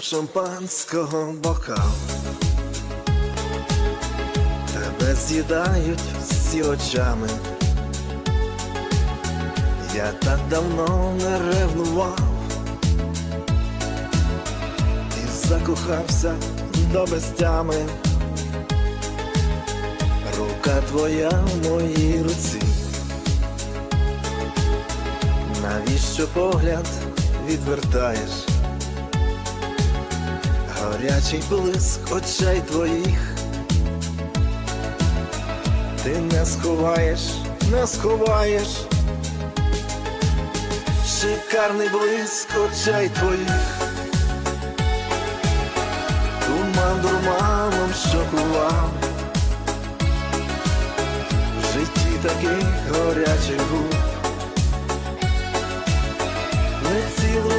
шампанського бокал. Тебе з'їдають всі очами. Я так давно не ревнував і закохався до безтями. Рука твоя в моїй руці. Навіщо погляд відвертаєш? Горячий блиск очей твоїх. Ти не сховаєш, не сховаєш. Шикарний блиск очей твоїх. Туман дурманом шокував. В житті таких горячих губ не цілував